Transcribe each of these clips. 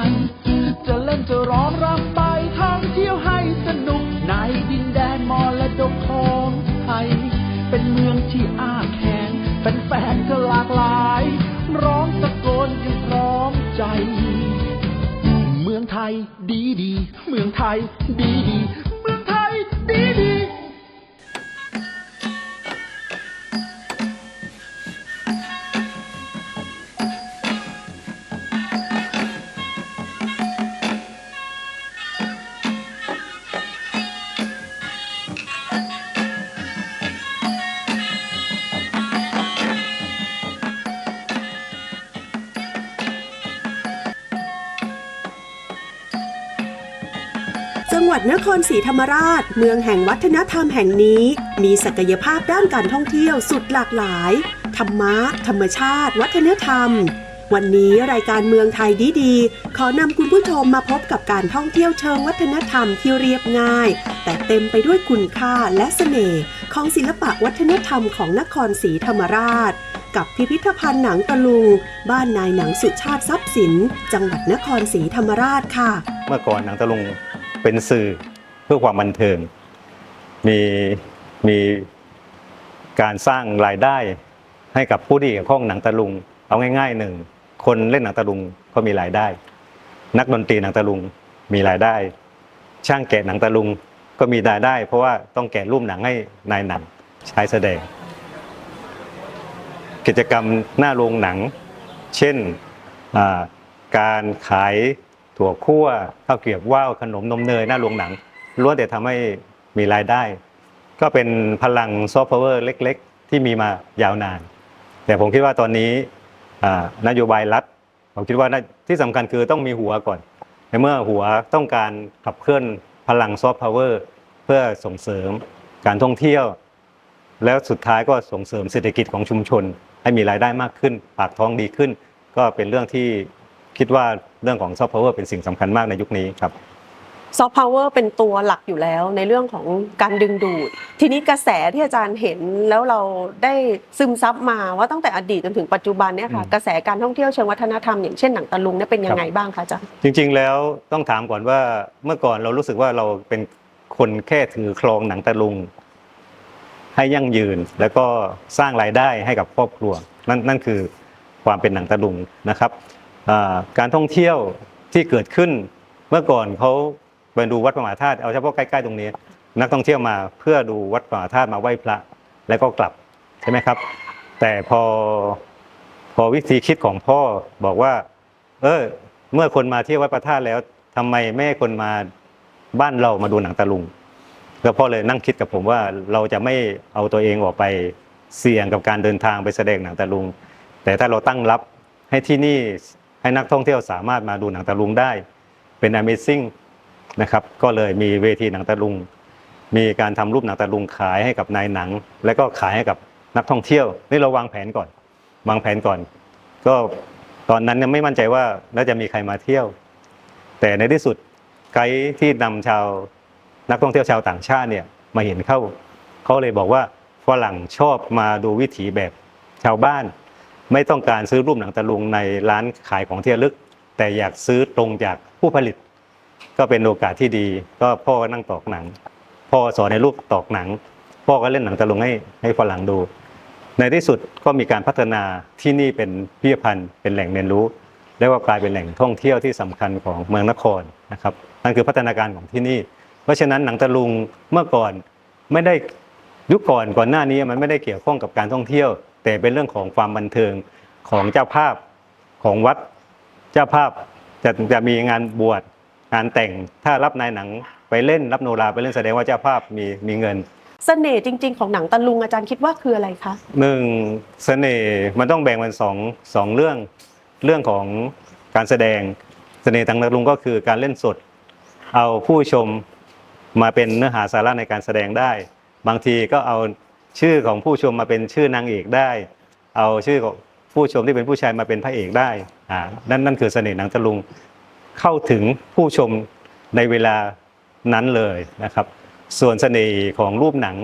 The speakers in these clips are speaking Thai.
ณ ศรีธรรมราช เมืองแห่งวัฒนธรรมแห่งนี้ มีศักยภาพด้านการท่องเที่ยวสุดหลากหลาย ธรรมะ ธรรมชาติ วัฒนธรรม วันนี้รายการเมืองไทยดีๆ ขอนำคุณผู้ชมมาพบกับการท่องเที่ยวเชิงวัฒนธรรมที่เรียบง่าย แต่เต็มไปด้วยคุณค่าและเสน่ห์ของศิลปะวัฒนธรรมของนครศรีธรรมราชกับพิพิธภัณฑ์หนังตะลุง บ้านนายหนังสุชาติทรัพย์สิน จังหวัดนครศรีธรรมราชค่ะ เมื่อก่อนหนังตะลุงเป็นสื่อ พื่อความบันเทิง มีมีการสร้างรายได้ให้กับผู้ที่เกี่ยวข้องหนังตะลุง เอาง่ายๆหนึ่งคนเล่นหนังตะลุงก็มีรายได้ นักดนตรีหนังตะลุงมีรายได้ ช่างแกะหนังตะลุงก็มีรายได้ เพราะว่าต้องแกะรูปหนังให้นายหนังใช้แสดง กิจกรรมหน้าโรงหนัง เช่นการขายถั่วคั่วข้าวเกรียบว่าวขนมนมเนยหน้าโรงหนัง ล้วนแต่ทำให้มีรายได้ ก็เป็นพลังซอฟต์พาวเวอร์เล็ก ๆ ที่มีมายาวนาน แต่ผมคิดว่าตอนนี้นโยบายรัฐผมคิดว่าน่าที่สำคัญคือต้องมีหัวก่อน ในเมื่อหัวต้องการขับเคลื่อนพลังซอฟต์พาวเวอร์เพื่อส่งเสริมการท่องเที่ยว แล้วสุดท้ายก็ส่งเสริมเศรษฐกิจของชุมชน ให้มีรายได้มากขึ้น ปากท้องดีขึ้น ก็เป็นเรื่องที่คิดว่าเรื่องของซอฟต์พาวเวอร์เป็นสิ่งสำคัญมากในยุคนี้ครับ ซอฟต์พาวเวอร์เป็นตัวหลักอยู่แล้วในเรื่องของการดึงดูด ทีนี้กระแสที่อาจารย์เห็นแล้วเราได้ซึมซับมาว่าตั้งแต่อดีตจนถึงปัจจุบันเนี่ยค่ะอืมกระแสการท่องเที่ยวเชิงวัฒนธรรมอย่างเช่นหนังตะลุงเนี่ยเป็นยังไงครับบ้างคะอาจารย์จริง ๆ แล้วต้องถามก่อนว่าเมื่อก่อนเรารู้สึกว่าเราเป็นคนแค่ถือครองหนังตะลุง ให้ยั่งยืนแล้วก็สร้างรายได้ให้กับครอบครัว นั่นนั่นคือความเป็นหนังตะลุงนะครับอ่าการท่องเที่ยวที่เกิดขึ้นเมื่อก่อนเขา ไปดูวัดพระมหาธาตุเอาเฉพาะใกล้ๆตรงนี้ นักท่องเที่ยวมาเพื่อดูวัดพระมหาธาตุมาไหว้พระแล้วก็กลับใช่ไหมครับ แต่พอพอวิธีคิดของพ่อบอกว่า เออเมื่อคนมาเที่ยววัดพระธาตุแล้วทำไมไม่ให้คนมาบ้านเรามาดูหนังตะลุงแล้วพ่อเลยนั่งคิดกับผมว่าเราจะไม่เอาตัวเองออกไปเสี่ยงกับการเดินทางไปแสดงหนังตะลุง แต่ถ้าเราตั้งรับให้ที่นี่ให้นักท่องเที่ยวสามารถมาดูหนังตะลุงได้ เป็น Amazing นะครับ ก็เลยมีเวทีหนังตะลุง มีการทำรูปหนังตะลุงขายให้กับนายหนัง และก็ขายให้กับนักท่องเที่ยวนี่เราวางแผนก่อน วางแผนก่อน ก็ตอนนั้นยังไม่มั่นใจว่าแล้วจะมีใครมาเที่ยว แต่ในที่สุดไกด์ที่นำชาวนักท่องเที่ยวชาวต่างชาติเนี่ยมาเห็นเข้าเขาเลยบอกว่าฝรั่งชอบมาดูวิถีแบบชาวบ้าน ไม่ต้องการซื้อรูปหนังตะลุงในร้านขายของที่ระลึก แต่อยากซื้อตรงจากผู้ผลิต ก็เป็นโอกาสที่ดี ก็พ่อก็นั่งตอกหนัง พ่อสอนในรูปตอกหนัง พ่อก็เล่นหนังตะลุงให้ให้ฝรั่งดู ในที่สุดก็มีการพัฒนาที่นี่เป็นพิพิธภัณฑ์เป็นแหล่งเรียนรู้และว่ากลายเป็นแหล่งท่องเที่ยวที่สำคัญของเมืองนครนะครับนั่นคือพัฒนาการของที่นี่ เพราะฉะนั้นหนังตะลุงเมื่อก่อนไม่ได้ยุคก่อนก่อนหน้านี้มันไม่ได้เกี่ยวข้องกับการท่องเที่ยว แต่เป็นเรื่องของความบันเทิงของเจ้าภาพของวัด เจ้าภาพจะจะมีงานบวช งานแต่งถ้ารับนายหนังไปเล่นรับโนราไปเล่นแสดงว่าเจ้าภาพมีมีเงิน เสน่ห์จริง ๆ ของหนังตะลุงอาจารย์คิดว่าคืออะไรคะหนึ่งเสน่ห์มันต้องแบ่งเป็นสองสองเรื่องเรื่องของการแสดงเสน่ห์ทางตะลุงก็คือการเล่นสด เอาผู้ชมมาเป็นเนื้อหาสาระในการแสดงได้ บางทีก็เอาชื่อของผู้ชมมาเป็นชื่อนางเอกได้ เอาชื่อของผู้ชมที่เป็นผู้ชายมาเป็นพระเอกได้อ่านั่นนั่นคือเสน่ห์หนังตะลุง เข้าถึงผู้ชมในเวลานั้นเลยนะครับ ส่วนเสน่ห์ของรูปหนัง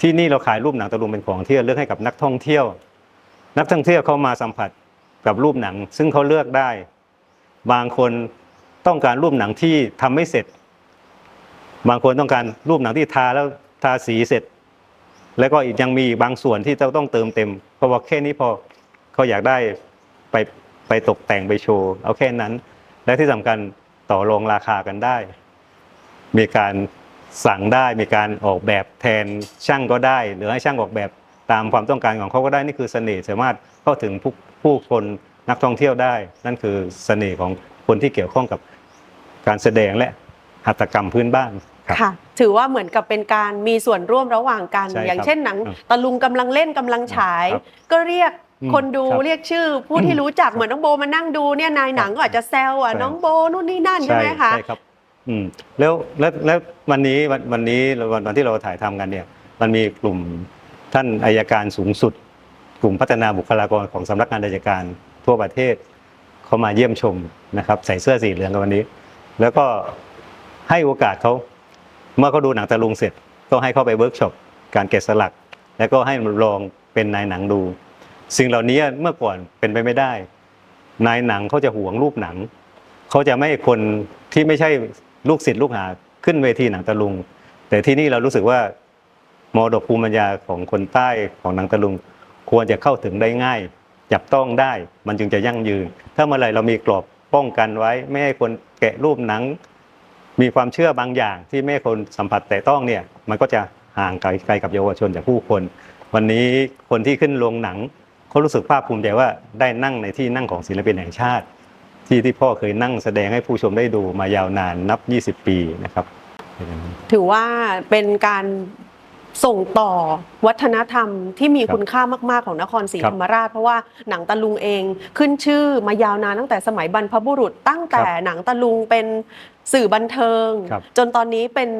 ที่นี่เราขายรูปหนังตะลุงเป็นของที่ระลึกให้กับนักท่องเที่ยว นักท่องเที่ยวเขามาสัมผัสกับรูปหนัง ซึ่งเขาเลือกได้ บางคนต้องการรูปหนังที่ทำไม่เสร็จ บางคนต้องการรูปหนังที่ทาแล้วทาสีเสร็จ แล้วก็อีกยังมีบางส่วนที่จะต้องเติมเต็ม เพราะว่าแค่นี้พอเขาอยากได้ไปไปตกแต่งไปโชว์เอาแค่นั้น และที่สำคัญต่อรองราคากันได้ มีการสั่งได้มีการออกแบบแทนช่างก็ได้ หรือให้ช่างออกแบบตามความต้องการของเขาก็ได้นี่คือเสน่ห์สามารถเข้าถึงผู้ผู้คนนักท่องเที่ยวได้ นั่นคือเสน่ห์ของคนที่เกี่ยวข้องกับการแสดงและหัตถกรรมพื้นบ้านครับค่ะ ถือว่าเหมือนกับเป็นการมีส่วนร่วมระหว่างกันใช่ครับอย่างเช่นหนังครับตะลุงกำลังเล่นกำลังฉายครับก็เรียกอืม คนดูครับเรียกชื่อ ผู้ที่รู้จักเหมือนน้องโบมานั่งดูเนี่ยนายหนังก็อาจจะแซวอะใช่ น้องโบนู่นนี่นั่นใช่ไหมคะใช่ครับอืมแล้วแล้วแล้ววันนี้วันวันนี้วันวันที่เราถ่ายทำกันเนี่ย มันมีกลุ่มท่านอายการสูงสุด กลุ่มพัฒนาบุคลากรของสำนักงานอายการทั่วประเทศเขามาเยี่ยมชมนะครับ ใส่เสื้อสีเหลืองกันวันนี้ แล้วก็ให้โอกาสเขาเมื่อเขาดูหนังตะลุงเสร็จ ก็ให้เขาไปเวิร์กช็อปการแกะสลัก แล้วก็ให้ลองเป็นนายหนังดู สิ่งเหล่านี้เมื่อก่อนเป็นไปไม่ได้ นายหนังเขาจะห่วงรูปหนัง เขาจะไม่ให้คนที่ไม่ใช่ลูกศิษย์ลูกหาขึ้นเวทีหนังตะลุง แต่ที่นี่เรารู้สึกว่ามรดกภูมิปัญญาของคนใต้ของหนังตะลุง ควรจะเข้าถึงได้ง่าย จับต้องได้มันจึงจะยั่งยืน ถ้าเมื่อไหร่เรามีกรอบป้องกันไว้ ไม่ให้คนแกะรูปหนัง มีความเชื่อบางอย่างที่ไม่คนสัมผัสแต่ต้องเนี่ยมันก็จะห่างไกลไกลกับเยาวชนจากผู้คน วันนี้คนที่ขึ้นโรงหนัง เขารู้สึกภาคภูมิใจว่าได้นั่งในที่นั่งของศิลปินแห่งชาติ ที่ที่พ่อเคยนั่งแสดงให้ผู้ชมได้ดูมายาวนานนับ 20 ปีนะครับ ถือว่าเป็นการส่งต่อวัฒนธรรมที่มีครับคุณค่ามาก ๆ ของนครศรีครับธรรมราช เพราะว่าหนังตะลุงเองขึ้นชื่อมายาวนานตั้งแต่สมัยบรรพบุรุษตั้งแต่ครับหนังตะลุงเป็น สื่อบันเทิง ครับจนตอนนี้เป็น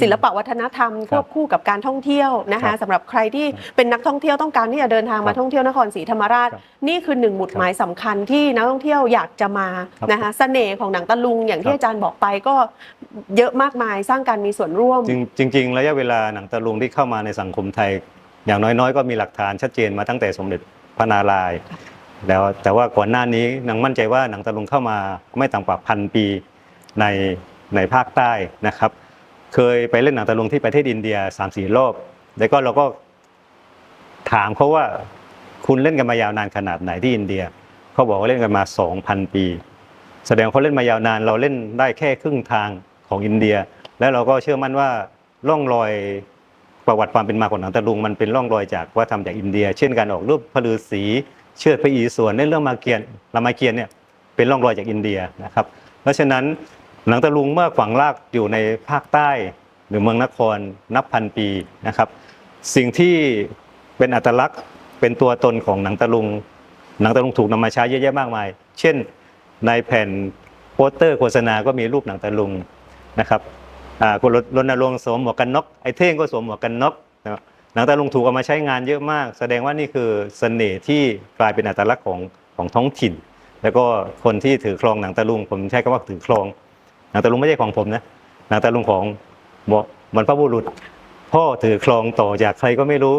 ศิลปะวัฒนธรรมครับควบคู่กับการท่องเที่ยวนะครัคะบสำหรับใครที่เป็นนักท่องเที่ยวต้องการที่จะเดินทางครัมาบท่องเที่ยวนครศรีธรรมราช ครับนี่คือหนึ่งหมุดหมายสำคัญที่นักท่องเที่ยวอยากจะมาครับนะคะเสน่ห์ของหนังตะลุงอย่างที่ครับ อาจารย์บอกไปก็เยอะมากมายสร้างการมีส่วนร่วม จริงจริง ๆ ระยะเวลาหนังตะลุงที่เข้ามาในสังคมไทย อย่างน้อยๆ ก็มีหลักฐานชัดเจนมาตั้งแต่สมเด็จพระนารายณ์แล้วแต่ว่าก่อนหน้านี้หนังมั่นใจว่าหนังตะลุงเข้ามาไม่ต่ำกว่าพันปี ในในภาคใต้นะครับ เคยไปเล่นหนังตะลุงที่ประเทศอินเดีย3ามสี่รอบ แล้วก็เราก็ถามเขาว่าคุณเล่นกันมายาวนานขนาดไหนที่อินเดีย เขาบอกว่าเล่นกันมา 2,000 ปี แสดงเขาเล่นมายาวนานเราเล่นได้แค่ครึ่งทางของอินเดีย และเราก็เชื่อมั่นว่าร่องรอยประวัติความเป็นมาของหนังตะลุงมันเป็นร่องรอยจากวัฒนธรรมจากอินเดีย เช่นการออกรูปพระฤาษีเชือดพระอีส่วนในเรื่องมาเกียนรามาเกียรติ์เนี่ยเป็นร่องรอยจากอินเดียนะครับ เพราะฉะนั้น หนังตะลุงเมื่อฝังรากอยู่ในภาคใต้หรือเมืองนครนับพันปีนะครับ สิ่งที่เป็นอัตลักษณ์เป็นตัวตนของหนังตะลุง หนังตะลุงถูกนำมาใช้เยอะแยะมากมาย เช่นในแผ่นโปสเตอร์โฆษณาก็มีรูปหนังตะลุงนะครับคุณรณรงค์สวมหมวกกันน็อกไอ้เท่งก็สวมหมวกกันน็อกหนังตะลุงถูกเอามาใช้งานเยอะมาก แสดงว่านี่คือเสน่ห์ที่กลายเป็นอัตลักษณ์ของของท้องถิ่น แล้วก็คนที่ถือครองหนังตะลุง ผมใช้คำว่าถือครอง หนังตะลุงไม่ใช่ของผมนะหนังตะลุงของบรรพบุรุษ พ่อถือครองต่อจากใครก็ไม่รู้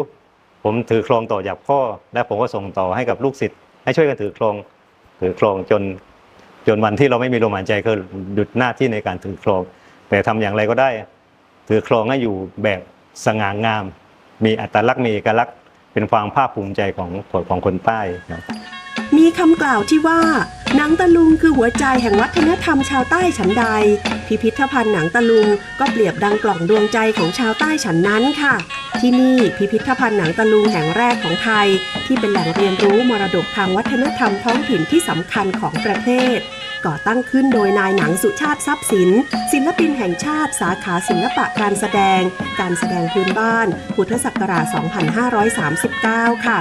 ผมถือครองต่อจากพ่อ และผมก็ส่งต่อให้กับลูกศิษย์ให้ช่วยกันถือครองถือครองจนจนวันที่เราไม่มีลมหายใจก็หยุดหน้าที่ในการถือครอง แต่ทำอย่างไรก็ได้ ถือครองให้อยู่แบบสง่างาม มีอัตลักษณ์มีเอกลักษณ์เป็นความภาคภูมิใจของของคนใต้ครับ มีคำกล่าวที่ว่า หนังตะลุงคือหัวใจแห่งวัฒนธรรมชาวใต้ฉันใด พิพิธภัณฑ์หนังตะลุงก็เปรียบดังกล่องดวงใจของชาวใต้ฉันนั้นค่ะ ที่นี่พิพิธภัณฑ์หนังตะลุงแห่งแรกของไทย ที่เป็นแหล่งเรียนรู้มรดกทางวัฒนธรรมท้องถิ่นที่สำคัญของประเทศก่อตั้งขึ้นโดยนายหนังสุชาติทรัพย์สิน ศิลปินแห่งชาติสาขาศิลปะการแสดง การแสดงพื้นบ้าน พุทธศักราช 2539 ค่ะ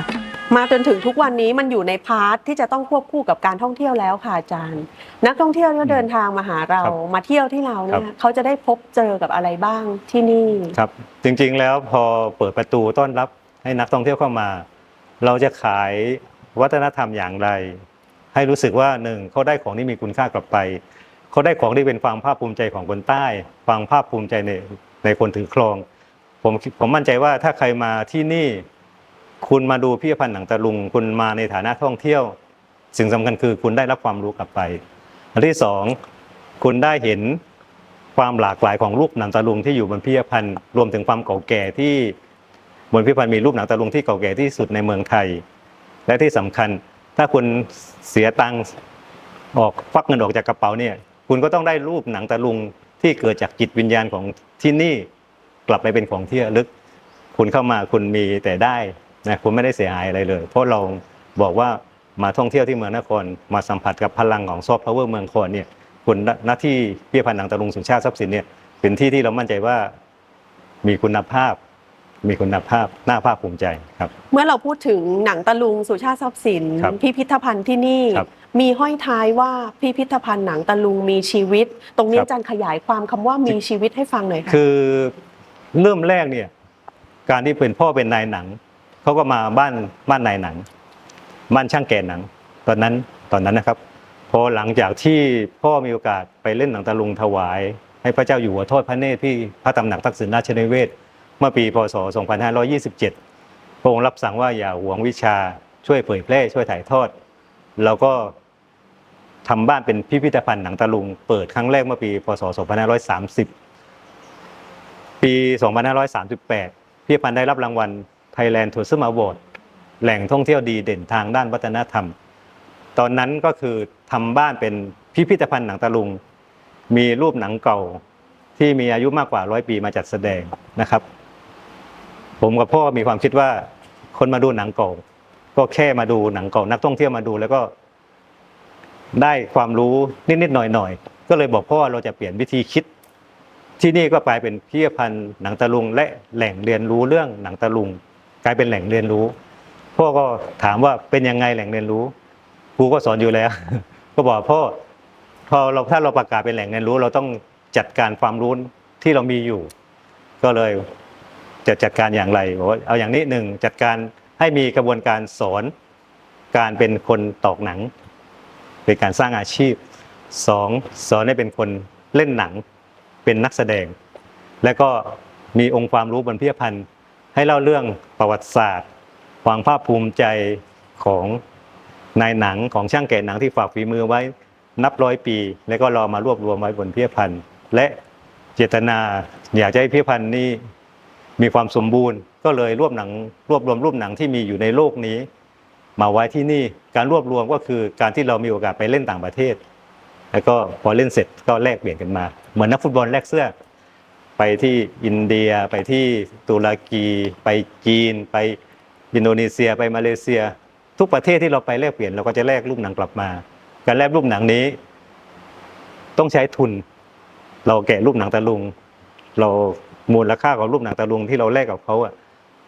มาจนถึงทุกวันนี้มันอยู่ในพาร์ทที่จะต้องควบคู่กับการท่องเที่ยวแล้วค่ะอาจารย์ นักท่องเที่ยวก็เดินทางมาหาเราครับมาเที่ยวที่เราเนี่ครัยบเขาจะได้พบเจอกับอะไรบ้างที่นี่ครับ จริงๆแล้วพอเปิดประตูต้อนรับให้นักท่องเที่ยวเข้ามา เราจะขายวัฒนธรรมอย่างไร ให้รู้สึกว่าหนึ่งเขาได้ของที่มีคุณค่ากลับไปเขาได้ของที่เป็นความภาคภูมิใจของคนใต้ ความภาคภูมิใจในในคนถือครองผมผมมั่นใจว่าถ้าใครมาที่นี่ คุณมาดูพิพิธภัณฑ์หนังตะลุง คุณมาในฐานะท่องเที่ยว สิ่งสำคัญคือคุณได้รับความรู้กลับไป อันที่สองคุณได้เห็นความหลากหลายของรูปหนังตะลุงที่อยู่บนพิพิธภัณฑ์รวมถึงความเก่าแก่ที่บนพิพิธภัณฑ์มีรูปหนังตะลุงที่เก่าแก่ที่สุดในเมืองไทย และที่สำคัญถ้าคุณเสียตังค์ออกควักเงินออกจากกระเป๋าเนี่ย คุณก็ต้องได้รูปหนังตะลุงที่เกิดจากจิตวิญญาณของที่นี่กลับไปเป็นของที่ระลึก คุณเข้ามาคุณมีแต่ได้ นะคุณไม่ได้เสียหายอะไรเลย เพราะเราบอกว่ามาท่องเที่ยวที่เมืองนครมาสัมผัสกับพลังของซอฟต์พาวเวอร์เมืองนครเนี่ยคุณหน้าที่พิพิธภัณฑ์หนังตะลุงสุนชาติทรัพย์สินเนี่ยเป็นที่ที่เรามั่นใจว่ามีคุณภาพมีคุณภาพน่าภาคภูมิใจครับ เมื่อเราพูดถึงหนังตะลุงสุชาติทรัพย์สินครับพิพิธภัณฑ์ที่นี่ครับมีห้อยท้ายว่าพิพิธภัณฑ์หนังตะลุงมีชีวิต ตรงนี้ครับอาจารย์ขยายความคำว่ามีชีวิตให้ฟังหน่อยค่ะคือเริ่มแรกเนี่ยการที่เป็นพ่อเป็นนายหนัง เขาก็มาบ้านบ้านนายหนัง บ้านช่างแก่หนัง ตอนนั้นตอนนั้นนะครับพอหลังจากที่พ่อมีโอกาสไปเล่นหนังตะลุงถวาย ให้พระเจ้าอยู่หัวทอดพระเนตรที่พระตำหนักทักษิณราชนิเวศ เมื่อปีพศ 2527 พระองค์รับสั่งว่าอย่าหวงวิชาช่วยเผยแพร่ช่วยถ่ายทอดแล้วก็ทำบ้านเป็นพิพิธภัณฑ์หนังตะลุง เปิดครั้งแรกเมื่อปี พศ 2530 ปี 2538 พิพิธภัณฑ์ได้รับรางวัล Thailand Tourism Award แหล่งท่องเที่ยวดีเด่นทางด้านวัฒนธรรม ตอนนั้นก็คือทำบ้านเป็นพิพิธภัณฑ์หนังตะลุง มีรูปหนังเก่าที่มีอายุมากกว่าร้อยปีมาจัดแสดงนะครับ ผมกับพ่อมีความคิดว่าคนมาดูหนังเก่า ก็แค่มาดูหนังเก่านักท่องเที่ยวมาดูแล้วก็ ได้ความรู้นิดๆหน่อยๆก็เลยบอกพ่อเราจะเปลี่ยนวิธีคิด ที่นี่ก็กลายเป็นพิพิธภัณฑ์หนังตะลุง และแหล่งเรียนรู้เรื่องหนังตะลุง กลายเป็นแหล่งเรียนรู้พ่อก็ถามว่าเป็นยังไงแหล่งเรียนรู้ครูก็สอนอยู่แล้ว ก็บอกพ่อพอเราถ้าเราประกาศเป็นแหล่งเรียนรู้ เราต้องจัดการความรู้ที่เรามีอยู่ ก็เลยจะจัดการอย่างไรบอกว่าเอาอย่างนี้หนึ่งจัดการให้มีกระบวนการสอนการเป็นคนตอกหนัง เป็นการสร้างอาชีพสองสอนให้เป็นคนเล่นหนังเป็นนักแสดง และก็มีองค์ความรู้บนพิพิธภัณฑ์ ให้เล่าเรื่องประวัติศาสตร์ ความภาคภูมิใจของนายหนังของช่างแกะหนังที่ฝากฝีมือไว้นับร้อยปี แล้วก็รอมารวบรวมไว้บนพิพิธภัณฑ์ และเจตนาอยากจะให้พิพิธภัณฑ์นี้มีความสมบูรณ์ ก็เลยรวบหนังรวบรวมรูปหนังที่มีอยู่ในโลกนี้ มาไว้ที่นี่การรวบรวมก็คือการที่เรามีโอกาสไปเล่นต่างประเทศ แล้วก็พอเล่นเสร็จก็แลกเปลี่ยนกันมา เหมือนนักฟุตบอลแลกเสื้อ ไปที่อินเดียไปที่ตุรกี ไปจีน ไปอินโดนีเซียไปมาเลเซีย ทุกประเทศที่เราไปแลกเปลี่ยนเราก็จะแลกรูปหนังกลับมา การแลกรูปหนังนี้ ต้องใช้ทุน เราแกะรูปหนังตะลุง เรามูลค่าของรูปหนังตะลุงที่เราแลกกับเขาอะ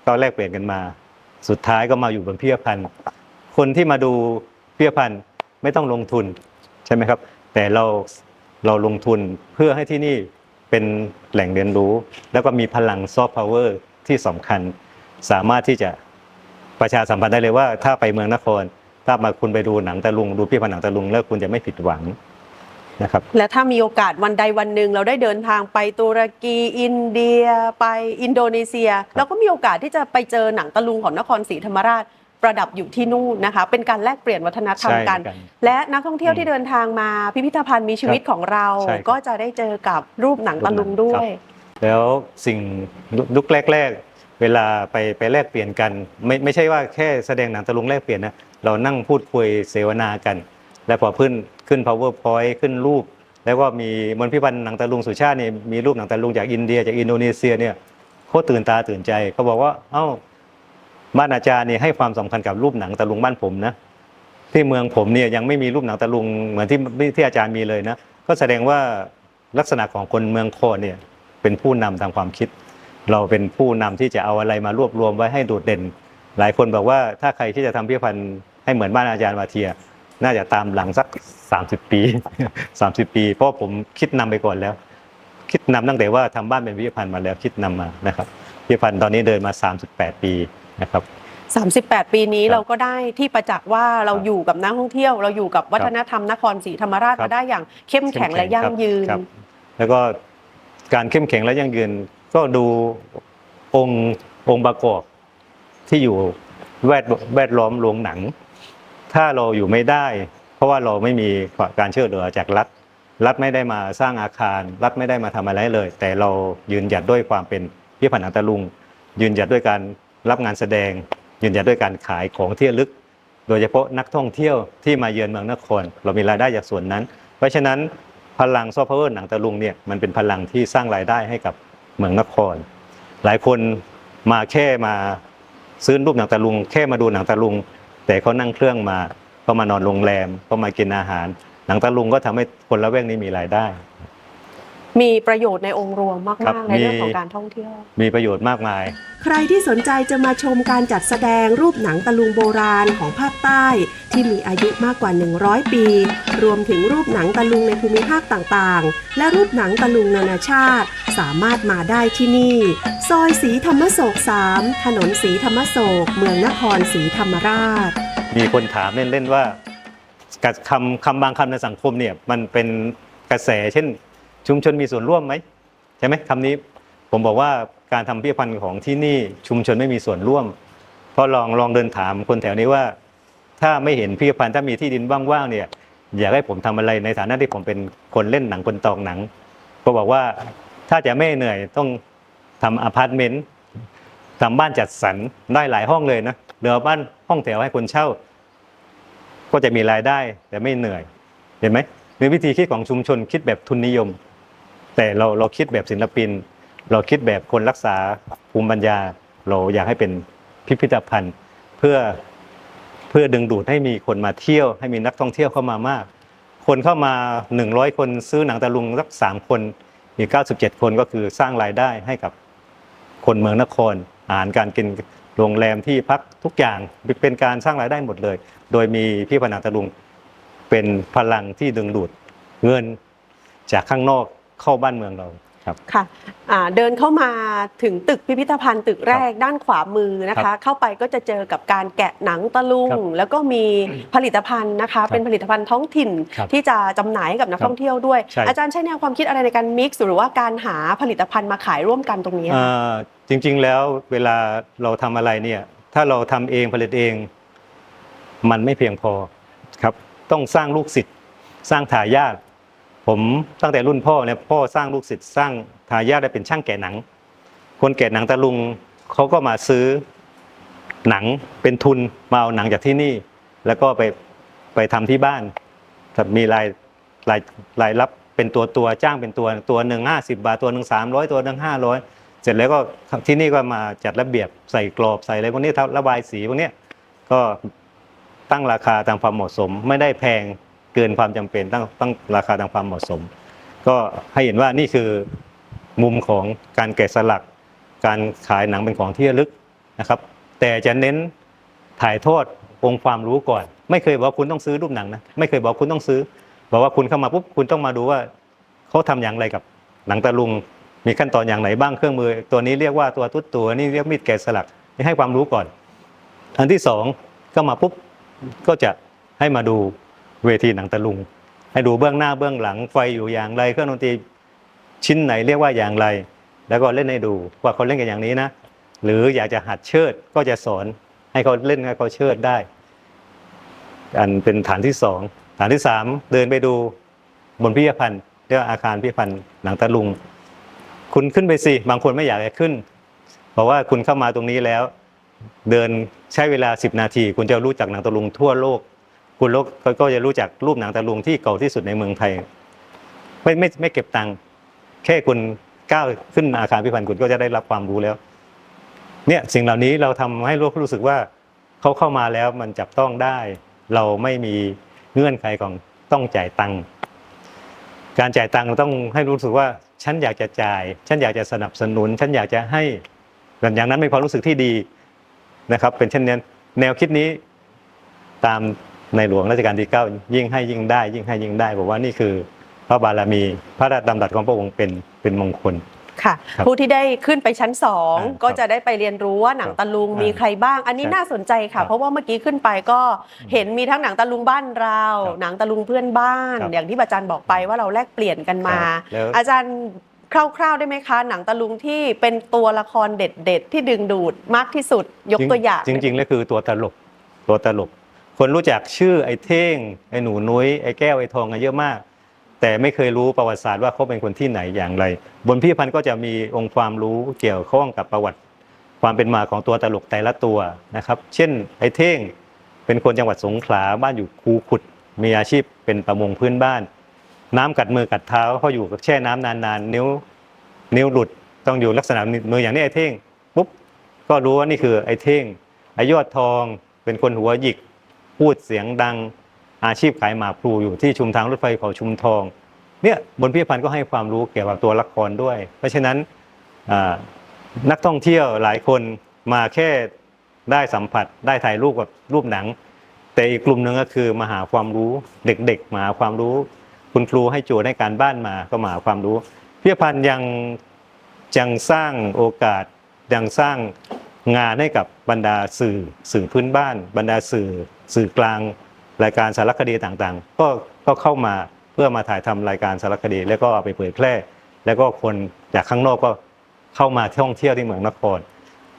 ก็แลกเปลี่ยนกันมา สุดท้ายก็มาอยู่บนพิพิธภัณฑ์ คนที่มาดูพิพิธภัณฑ์ไม่ต้องลงทุนใช่ไหมครับ แต่เราเราลงทุนเพื่อให้ที่นี่ เป็นแหล่งเรียนรู้ แล้วก็มีพลังซอฟต์พาวเวอร์ที่สำคัญ สามารถที่จะประชาสัมพันธ์ได้เลยว่า ถ้าไปเมืองนคร ถ้ามาคุณไปดูหนังตะลุง ดูพิพิธภัณฑ์หนังตะลุง แล้วคุณจะไม่ผิดหวังนะครับและถ้ามีโอกาสวันใดวันหนึ่งเราได้เดินทางไปตุรกีอินเดีย ไปอินโดนีเซียเราก็มีโอกาสที่จะไปเจอหนังตะลุงของนครศรีธรรมราช ประดับอยู่ที่นู่นนะคะ เป็นการแลกเปลี่ยนวัฒนธรรมกัน ใช่กันและนักท่องเที่ยวที่เดินทางมาพิพิธภัณฑ์มีชีวิตของเรา ใช่ครับก็จะได้เจอกับรูปหนังตะลุงด้วย แล้วสิ่งยุคแรก ๆ เวลาไปไปแลกเปลี่ยนกัน ไม่ไม่ใช่ว่าแค่แสดงหนังตะลุงแลกเปลี่ยนนะเรานั่งพูดคุยเสวนากัน แล้วพอขึ้นขึ้น powerpoint ขึ้นรูป แล้วก็มีมนพิพันธ์หนังตะลุงสุชาติเนี่ยมีรูปหนังตะลุงจากอินเดียจากอินโดนีเซียเนี่ยโคตรตื่นตาตื่นใจเขาบอกว่าเอ้า บ้านอาจารย์เนี่ยให้ความสำคัญกับรูปหนังตะลุงบ้านผมนะที่เมืองผมเนี่ยยังไม่มีรูปหนังตะลุงเหมือนที่ที่อาจารย์มีเลยนะก็แสดงว่าลักษณะของคนเมืองโคเนี่ยเป็นผู้นำทางความคิด เราเป็นผู้นำที่จะเอาอะไรมารวบรวมไว้ให้โดดเด่น หลายคนบอกว่าถ้าใครที่จะทำพิพิธภัณฑ์ให้เหมือนบ้านอาจารย์วาเทีย น่าจะตามหลังสัก 30 ปี 30 ปี เพราะผมคิดนำไปก่อนแล้ว คิดนำตั้งแต่ว่าทำบ้านเป็นพิพิธภัณฑ์มาแล้วคิดนำมานะครับพิพิธภัณฑ์ตอนนี้เดินมา 38 ปี นะครับ38 ปีนี้ครับเราก็ได้ที่ประจักษ์ว่าเราครับอยู่กับนักท่องเที่ยว เราอยู่กับวัฒนธรรมนครศรีธรรมราชครับมาได้อย่างเข้มแข็งและยั่งยืนครับแล้วก็การเข้มแข็งและยั่งยืน ก็ดูองค์องค์ประกอบที่อยู่แวดแวดล้อมโรงหนัง ถ้าเราอยู่ไม่ได้ เพราะว่าเราไม่มีการช่วยเหลือจากรัฐ รัฐไม่ได้มาสร้างอาคาร รัฐไม่ได้มาทำอะไรเลย แต่เรายืนหยัดด้วยความเป็นพิพิธภัณฑ์หนังตะลุง ยืนหยัดด้วยการ รับงานแสดงยืนยัดด้วยการขายของที่ระลึก โดยเฉพาะนักท่องเที่ยวที่มาเยือนเมืองนคร เรามีรายได้จากส่วนนั้น เพราะฉะนั้นพลังซอฟต์พาวเวอร์หนังตะลุงเนี่ยมันเป็นพลังที่สร้างรายได้ให้กับเมืองนคร หลายคนมาแค่มาซื้อรูปหนังตะลุง แค่มาดูหนังตะลุง แต่เขานั่งเครื่องมาก็มานอนโรงแรมก็มากินอาหาร หนังตะลุงก็ทำให้คนละแวกนี้มีรายได้ มีประโยชน์ในองค์รวมครัมาบกๆในเรื่องมีของการท่องเที่ยว มีประโยชน์มากมาย ใครที่สนใจจะมาชมการจัดแสดงรูปหนังตะลุงโบราณของภาคใต้ ที่มีอายุมากกว่า 100 ปี รวมถึงรูปหนังตะลุงในภูมิภาคต่างๆ และรูปหนังตะลุงนานาชาติ สามารถมาได้ที่นี่ ซอยสีธรรมโศก3ถนนสีธรรมโศก เมืองนครศรีธรรมราช มีคนถามเล่นๆว่ากับคำคำบางคำในสังคมเนี่ยมันเป็นกระแสเช่น ชุมชนมีส่วนร่วมไหมใช่ไหมคำนี้ผมบอกว่าการทำพิพิธภัณฑ์ของที่นี่ชุมชนไม่มีส่วนร่วม เพราะลองลองเดินถามคนแถวนี้ว่า ถ้าไม่เห็นพิพิธภัณฑ์ถ้ามีที่ดินว่างๆเนี่ยอยากให้ผมทำอะไรในฐานะที่ผมเป็นคนเล่นหนังคนตอกหนังก็บอกว่าถ้าจะไม่เหนื่อยต้องทำอพาร์ตเมนต์ทำบ้านจัดสรรได้หลายห้องเลยนะเหลือบ้านห้องแถวให้คนเช่า ก็จะมีรายได้แต่ไม่เหนื่อย เห็นไหมมีวิธีคิดของชุมชนคิดแบบทุนนิยม แต่เราเราคิดแบบศิลปิน เราคิดแบบคนรักษาภูมิปัญญา เราอยากให้เป็นพิพิธภัณฑ์เพื่อเพื่อดึงดูดให้มีคนมาเที่ยว ให้มีนักท่องเที่ยวเข้ามามาก คนเข้ามา 100 คนซื้อหนังตะลุงสักสามคนอีก97 คนก็คือสร้างรายได้ให้กับคนเมืองนคร อาหารการกินโรงแรมที่พักทุกอย่างเป็นการสร้างรายได้หมดเลย โดยมีพี่พนังตะลุงเป็นพลังที่ดึงดูดเงินจากข้างนอก เข้าบ้านเมืองเราครับค่ะอ่าเดินเข้ามาถึงตึกพิพิธภัณฑ์ตึกแรกด้านขวามือนะครัคะบเข้าไปก็จะเจอกับการแกะหนังตะลุงครับแล้วก็มีผลิตภัณฑ์นะคะ เป็นผลิตภัณฑ์ท้องถิ่นครับที่จะจำหน่ายให้กับนักครับท่องเที่ยวด้วยใช่อาจารย์ใช้แนวความคิดอะไรในการมิกซ์หรือว่าการหาผลิตภัณฑ์มาขายร่วมกันตรงนี้เอ่อจริง ๆ แล้วเวลาเราทำอะไรเนี่ย ถ้าเราทำเองผลิตเอง มันไม่เพียงพอครับ ต้องสร้างลูกศิษย์สร้างทายาท ผมตั้งแต่รุ่นพ่อเนี่ยพ่อสร้างลูกศิษย์สร้างทายาทได้เป็นช่างแกะหนัง คนแกะหนังตะลุงเขาก็มาซื้อหนังเป็นทุนมาเอาหนังจากที่นี่ แล้วก็ไปไปทำที่บ้านมีรายรายรายรับเป็นตัวตัวจ้างเป็นตัวตัวหนึ่งห้าสิบาทตัวหนึ่งสามร้อยตัวหนึ่งห้าร้อยเสร็จแล้วก็ที่นี่ก็มาจัดระเบียบใส่กรอบใส่อะไรพวกนี้ระบายสีพวกนี้ก็ตั้งราคาตามความเหมาะสมไม่ได้แพง เกินความจำเป็นตั้งตั้งราคาตามความเหมาะสม ก็ให้เห็นว่านี่คือมุมของการแกะสลัก การขายหนังเป็นของที่ระลึกนะครับ แต่จะเน้นถ่ายทอดองค์ความรู้ก่อน ไม่เคยบอกคุณต้องซื้อรูปหนังนะไม่เคยบอกคุณต้องซื้อ บอกว่าคุณเข้ามาปุ๊บคุณต้องมาดูว่าเขาทำอย่างไรกับหนังตะลุงมีขั้นตอนอย่างไหนบ้างเครื่องมือ ตัวนี้เรียกว่าตัวตุ๊ดตัวนี่เรียกมีดแกะสลักให้ความรู้ก่อน อันที่สองก็มาปุ๊บก็จะให้มาดู เวทีหนังตะลุง ให้ดูเบื้องหน้าเบื้องหลังไฟอยู่อย่างไร เครื่องดนตรีชิ้นไหนเรียกว่าอย่างไร แล้วก็เล่นให้ดูว่าเขาเล่นกันอย่างนี้นะ หรืออยากจะหัดเชิดก็จะสอนให้เขาเล่นให้เขาเชิดได้ อันเป็นฐานที่สองฐานที่สามเดินไปดูบนพิพิธภัณฑ์เรียกว่าอาคารพิพิธภัณฑ์หนังตะลุง คุณขึ้นไปสิบางคนไม่อยากจะขึ้นเพราะว่าคุณเข้ามาตรงนี้แล้ว เดินใช้เวลา 10 นาที คุณจะรู้จักหนังตะลุงทั่วโลก คุณโลกก็จะรู้จักรูปหนังตะลุงที่เก่าที่สุดในเมืองไทย ไม่ไม่ไม่เก็บตังค์แค่คุณก้าวขึ้นอาคารพิพิธภัณฑ์คุณก็จะได้รับความรู้แล้ว เนี่ยสิ่งเหล่านี้เราทำให้โลกรู้สึกว่าเขาเข้ามาแล้วมันจับต้องได้ เราไม่มีเงื่อนไขของต้องจ่ายตังค์การจ่ายตังค์ต้องให้รู้สึกว่าฉันอยากจะจ่าย ฉันอยากจะสนับสนุน ฉันอยากจะให้แบบอย่างนั้นมีความรู้สึกที่ดีนะครับ เป็นเช่นนี้แนวคิดนี้ตาม ในหลวงรัชกาลที่ 9 ยิ่งให้ยิ่งได้ ยิ่งให้ยิ่งได้ผมว่านี่คือ พระบารมีพระราชดำรัสของพระองค์เป็นเป็นมงคลค่ะครับผู้ที่ได้ขึ้นไปชั้นสองอ่าก็จะได้ไปเรียนรู้ว่าหนังตะลุงอ่ามีมีใครบ้าง อันนี้ครับน่าสนใจครัค่ะบเพราะว่าเมื่อกี้ขึ้นไปก็เห็นมีทั้งหนังตะลุงบ้านเราครับหนังตะลุงเพื่อนบ้านครับอย่างที่อาจารย์บอกไปว่าเราแลกเปลี่ยนกันมาครับแล้วอาจารย์คร่าวๆได้ไหมคะ หนังตะลุงที่เป็นตัวละครเด็ดๆที่ดึงดูดมากที่สุดยกตัวอย่าง จริงๆแล้วคือตัวตลกตัวตลก คนรู้จักชื่อไอ้เท่งไอ้หนูนุ้ยไอ้แก้วไอ้ทองกันเยอะมาก แต่ไม่เคยรู้ประวัติศาสตร์ว่าเขาเป็นคนที่ไหนอย่างไร บนพิพิธภัณฑ์ก็จะมีองค์ความรู้เกี่ยวข้องกับประวัติความเป็นมาของตัวตลกแต่ละตัวนะครับ เช่น ไอ้เท่งเป็นคนจังหวัดสงขลาบ้านอยู่คูขุด มีอาชีพเป็นประมงพื้นบ้าน น้ำกัดมือกัดเท้าเขาอยู่กับแช่น้ำนานๆ นิ้วนิ้วหลุดต้องอยู่ลักษณะมืออย่างนี้ไอ้เท่งปุ๊บก็รู้ว่านี่คือไอ้เท่งไอ้ยอดทองเป็นคนหัวหยิก พูดเสียงดังอาชีพขายหมากพลูอยู่ที่ชุมทางรถไฟเขาชุมทองเนี่ยบนพิพิธภัณฑ์ก็ให้ความรู้เกี่ยวกับตัวละครด้วย เพราะฉะนั้นนักท่องเที่ยวหลายคนมาแค่ได้สัมผัสได้ถ่ายรูปกับรูปหนัง แต่อีกกลุ่มหนึ่งก็คือมาหาความรู้เด็กๆมาหาความรู้ คุณครูให้โจทย์ให้การบ้านมาก็มาหาความรู้พิพิธภัณฑ์ยังยังสร้างโอกาสยังสร้างงานให้กับบรรดาสื่อสื่อพื้นบ้าน บรรดาสื่อ สื่อกลางรายการสารคดีต่างๆ ก็ก็เข้ามาเพื่อมาถ่ายทำรายการสารคดี แล้วก็เอาไปเผยแพร่ แล้วก็คนจากข้างนอกก็เข้ามาท่องเที่ยวที่เมืองนคร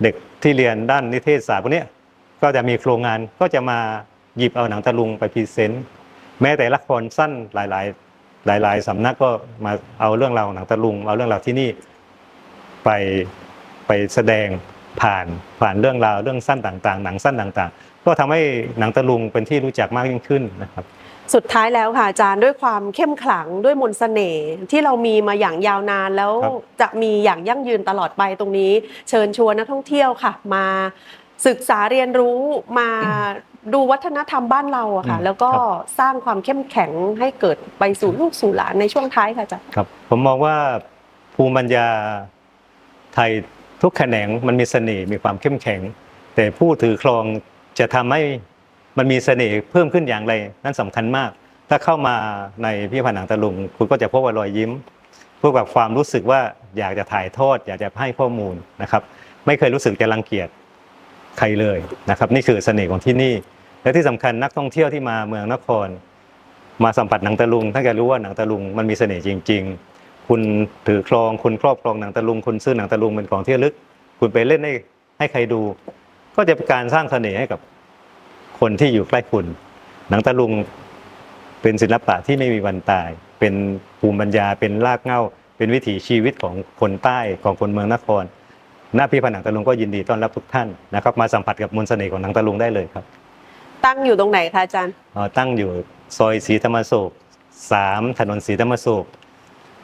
เด็กที่เรียนด้านนิเทศศาสตร์พวกนี้ก็จะมีโครงงานก็จะมาหยิบเอาหนังตะลุงไปพรีเซนต์แม้แต่ละครสั้นหลาย ๆ หลาย ๆสำนักก็มาเอาเรื่องราวของหนังตะลุง เอาเรื่องราวที่นี่ไปไปแสดง ผ่านผ่านเรื่องราวเรื่องสั้นต่างๆ หนังสั้นต่างๆ ก็ทำให้หนังตะลุงเป็นที่รู้จักมากยิ่งขึ้นนะครับสุดท้ายแล้วค่ะอาจารย์ด้วยความเข้มขลังด้วยมนต์เสน่ห์ที่เรามีมาอย่างยาวนานแล้วครับจะมีอย่างยั่งยืนตลอดไปตรงนี้ เชิญชวนนักท่องเที่ยวค่ะ มาศึกษาเรียนรู้มาดูวัฒนธรรมบ้านเราอะค่ะอืมแล้วก็ครับสร้างความเข้มแข็งให้เกิดไปสู่ลูกสู่หลานในช่วงท้ายค่ะอาจารย์ครับผมมองว่าภูมิปัญญาไทย ทุกแขนงมันมีเสน่ห์มีความเข้มแข็ง แต่ผู้ถือครองจะทำให้มันมีเสน่ห์เพิ่มขึ้นอย่างไร นั่นสำคัญมาก ถ้าเข้ามาในพิพิธภัณฑ์หนังตะลุง คุณก็จะพบว่ารอยยิ้มพบกับความรู้สึกว่าอยากจะถ่ายทอด อยากจะให้ข้อมูลนะครับ ไม่เคยรู้สึกจะรังเกียจใครเลยนะครับ นี่คือเสน่ห์ของที่นี่ และที่สำคัญนักท่องเที่ยวที่มาเมืองนคร มาสัมผัสหนังตะลุงท่านจะรู้ว่าหนังตะลุงมันมีเสน่ห์จริง คุณถือครองคุณครอบครองหนังตะลุงคุณซื้อหนังตะลุงเป็นของที่ระลึก คุณไปเล่นให้ให้ใครดู ก็จะเป็นการสร้างเสน่ห์ให้กับคนที่อยู่ใกล้คุณ หนังตะลุงเป็นศิลปะที่ไม่มีวันตาย เป็นภูมิปัญญาเป็นรากเหง้า เป็นวิถีชีวิตของคนใต้ของคนเมืองนครหน้าพิพิธภัณฑ์หนังตะลุงก็ยินดีต้อนรับทุกท่านนะครับ มาสัมผัสกับมนต์เสน่ห์ของหนังตะลุงได้เลยครับ ตั้งอยู่ตรงไหนคะอาจารย์เอ่อตั้งอยู่ซอยศรีธรรมโศกสามถนนศรีธรรมโศก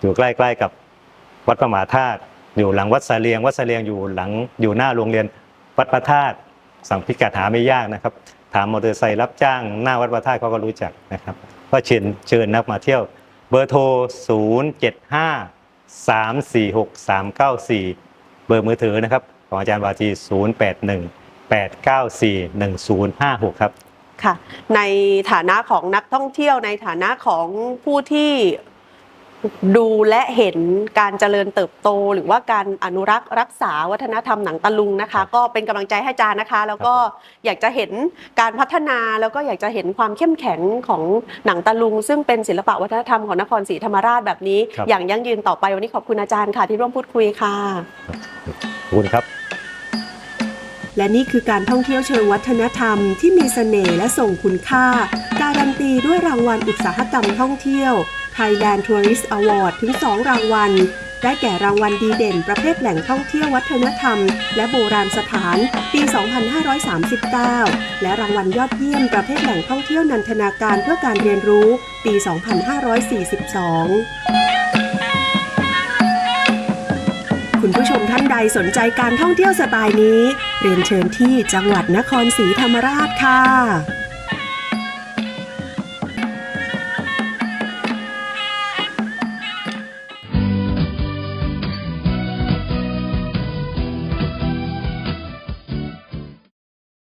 อยู่ใกล้ๆกับวัดพระมหาธาตุอยู่หลังวัดสาเลียง วัดสาเลียงอยู่หลังอยู่หน้าโรงเรียนวัดพระธาตุสั่งพิกัดหาไม่ยากนะครับ ถามมอเตอร์ไซค์รับจ้างหน้าวัดพระธาตุเขาก็รู้จักนะครับก็เชิญเชิญนักมาเที่ยวเบอร์โทร 0 7 5 3 4 6 3 9 4 เบอร์มือถือนะครับของอาจารย์วาที0 8 1 8 9 4 1 0 5 6 ครับค่ะในฐานะของนักท่องเที่ยวในฐานะของผู้ที่ ดูและเห็นการเจริญเติบโต หรือว่าการอนุรักษ์รักษาวัฒนธรรมหนังตะลุงนะคะ ก็เป็นกำลังใจให้อาจารย์นะคะ แล้วก็อยากจะเห็นการพัฒนาแล้วก็อยากจะเห็นความเข้มแข็งของหนังตะลุง ซึ่งเป็นศิลปะวัฒนธรรมของนครศรีธรรมราชแบบนี้ครับอย่างยั่งยืนต่อไปวันนี้ขอบคุณอาจารย์ค่ะ ที่ร่วมพูดคุยค่ะขอบคุณครับ และนี่คือการท่องเที่ยวเชิงวัฒนธรรมที่มีเสน่ห์และส่งคุณค่า การันตีด้วยรางวัลอุตสาหกรรมท่องเที่ยว Thailand Tourist Award ถึง 2 รางวัล ได้แก่รางวัลดีเด่น ประเภทแหล่งท่องเที่ยววัฒนธรรม และโบราณสถาน ปี 2539 และรางวัลยอดเยี่ยมประเภทแหล่งท่องเที่ยวนันทนาการเพื่อการเรียนรู้ ปี 2542คุณผู้ชมท่านใดสนใจการท่องเที่ยวสไตล์นี้ เรียนเชิญที่จังหวัดนครศรีธรรมราชค่ะ